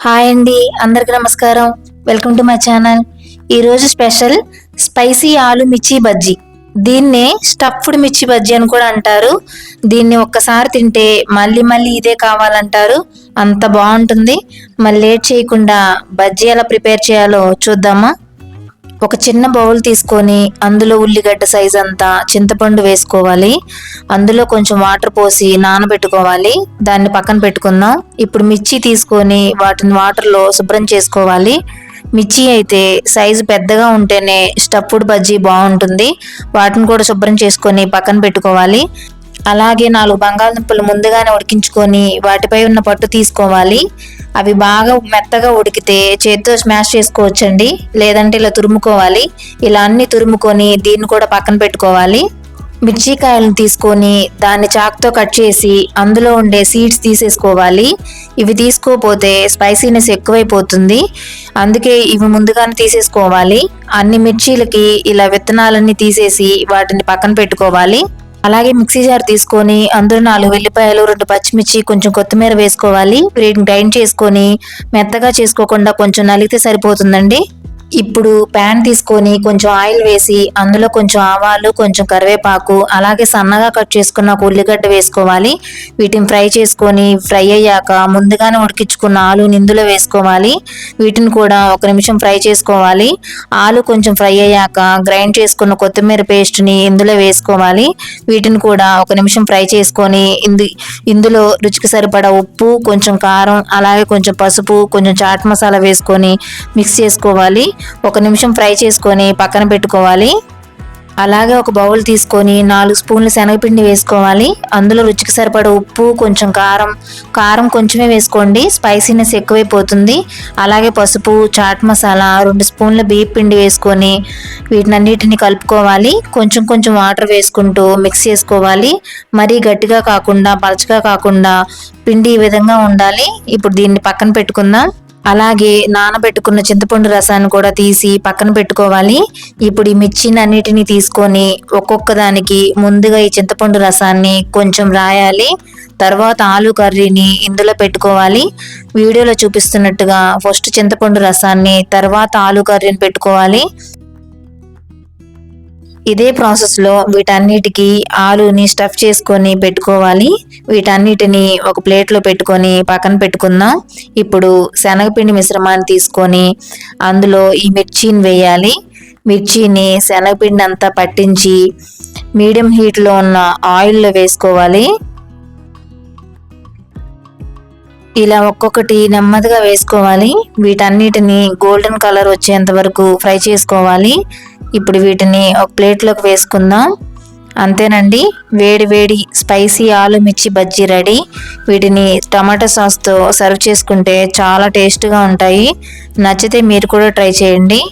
Hi అండి అందరికి నమస్కారం. వెల్కమ్ టు మై ఛానల్ ఈరోజు స్పెషల్ స్పైసీ ఆలు మిర్చి బజ్జీ. దీన్నే స్టఫ్డ్ మిర్చి బజ్జీ అని కూడా అంటారు. దీన్ని ఒక్కసారి తింటే మళ్ళీ మళ్ళీ ఇదే కావాలంటారు. అంత బాగుంటుంది. మళ్ళీ లేట్ చేయకుండా బజ్జీ ఎలా ప్రిపేర్ చేయాలో చూద్దామా? ఒక చిన్న బౌల్ తీసుకొని అందులో ఉల్లిగడ్డ సైజ్ అంతా చింతపండు వేసుకోవాలి. అందులో కొంచెం వాటర్ పోసి నానబెట్టుకోవాలి. దాన్ని పక్కన పెట్టుకుందాం. ఇప్పుడు మిర్చి తీసుకొని వాటిని వాటర్లో శుభ్రం చేసుకోవాలి. మిర్చి అయితే సైజు పెద్దగా ఉంటేనే స్టఫ్డ్ బజ్జీ బాగుంటుంది. వాటిని కూడా శుభ్రం చేసుకొని పక్కన పెట్టుకోవాలి. అలాగే నాలుగు బంగాళదుంపలు ముందుగానే ఉడికించుకొని వాటిపై ఉన్న పట్టు తీసుకోవాలి. అవి బాగా మెత్తగా ఉడికితే చేతితో స్మాష్ చేసుకోవచ్చండి. లేదంటే ఇలా తురుముకోవాలి. ఇలా అన్ని తురుముకొని దీన్ని కూడా పక్కన పెట్టుకోవాలి. మిర్చికాయలను తీసుకొని దాన్ని చాక్తో కట్ చేసి అందులో ఉండే సీడ్స్ తీసేసుకోవాలి. ఇవి తీసుకోపోతే స్పైసీనెస్ ఎక్కువైపోతుంది. అందుకే ఇవి ముందుగానే తీసేసుకోవాలి. అన్ని మిర్చీలకి ఇలా విత్తనాలన్నీ తీసేసి వాటిని పక్కన పెట్టుకోవాలి. అలాగే మిక్సీ జార్ తీసుకొని అందులో నాలుగు వెల్లిపాయలు రెండు పచ్చిమిర్చి కొంచెం కొత్తిమీర వేసుకోవాలి. వీటిని గ్రైండ్ చేసుకొని మెత్తగా చేసుకోకుండా కొంచెం నలిగితే సరిపోతుందండి. ఇప్పుడు ప్యాన్ తీసుకొని కొంచెం ఆయిల్ వేసి అందులో కొంచెం ఆవాలు కొంచెం కరివేపాకు అలాగే సన్నగా కట్ చేసుకున్న ఒక ఉల్లిగడ్డ వేసుకోవాలి. వీటిని ఫ్రై చేసుకొని ఫ్రై అయ్యాక ముందుగానే ఉడికించుకున్న ఆలు ఇందులో వేసుకోవాలి. వీటిని కూడా ఒక నిమిషం ఫ్రై చేసుకోవాలి. ఆలు కొంచెం ఫ్రై అయ్యాక గ్రైండ్ చేసుకున్న కొత్తిమీర పేస్ట్ని ఇందులో వేసుకోవాలి. వీటిని కూడా ఒక నిమిషం ఫ్రై చేసుకొని ఇందు ఇందులో రుచికి సరిపడా ఉప్పు కొంచెం కారం అలాగే కొంచెం పసుపు కొంచెం చాట్ మసాలా వేసుకొని మిక్స్ చేసుకోవాలి. ఒక నిమిషం ఫ్రై చేసుకొని పక్కన పెట్టుకోవాలి. అలాగే ఒక బౌల్ తీసుకొని నాలుగు స్పూన్లు శనగపిండి వేసుకోవాలి. అందులో రుచికి సరిపడ ఉప్పు కొంచెం కారం కారం కొంచెమే వేసుకోండి. స్పైసీనెస్ ఎక్కువైపోతుంది. అలాగే పసుపు చాట్ మసాలా రెండు స్పూన్ల బియ్య పిండి వేసుకొని వీటినన్నిటిని కలుపుకోవాలి. కొంచెం కొంచెం వాటర్ వేసుకుంటూ మిక్స్ చేసుకోవాలి. మరీ గట్టిగా కాకుండా పలచగా కాకుండా పిండి ఈ విధంగా ఉండాలి. ఇప్పుడు దీన్ని పక్కన పెట్టుకుందాం. అలాగే నానబెట్టుకున్న చింతపండు రసాన్ని కూడా తీసి పక్కన పెట్టుకోవాలి. ఇప్పుడు ఈ మిర్చిని అన్నిటిని తీసుకొని ఒక్కొక్క దానికి ముందుగా ఈ చింతపండు రసాన్ని కొంచెం రాయాలి. తర్వాత ఆలు కర్రీని ఇందులో పెట్టుకోవాలి. వీడియోలో చూపిస్తున్నట్టుగా ఫస్ట్ చింతపండు రసాన్ని తర్వాత ఆలు కర్రీని పెట్టుకోవాలి. ఇదే ప్రాసెస్లో వీటన్నిటికి ఆలుని స్టఫ్ చేసుకొని పెట్టుకోవాలి. వీటన్నిటిని ఒక ప్లేట్లో పెట్టుకొని పక్కన పెట్టుకుందాం. ఇప్పుడు శనగపిండి మిశ్రమాన్ని తీసుకొని అందులో ఈ మిర్చిని వేయాలి. మిర్చిని శనగపిండి అంతా పట్టించి మీడియం హీట్లో ఉన్న ఆయిల్లో వేసుకోవాలి. ఇలా ఒక్కొక్కటి నెమ్మదిగా వేసుకోవాలి. వీటన్నిటిని గోల్డెన్ కలర్ వచ్చేంత వరకు ఫ్రై చేసుకోవాలి. ఇప్పుడు వీటిని ఒక ప్లేట్లోకి వేసుకుందాం. అంతేనండి. వేడి వేడి స్పైసీ ఆలు మిర్చి బజ్జీ రెడీ. వీటిని టమాటా సాస్తో సర్వ్ చేసుకుంటే చాలా టేస్ట్గా ఉంటాయి. నచ్చితే మీరు కూడా ట్రై చేయండి.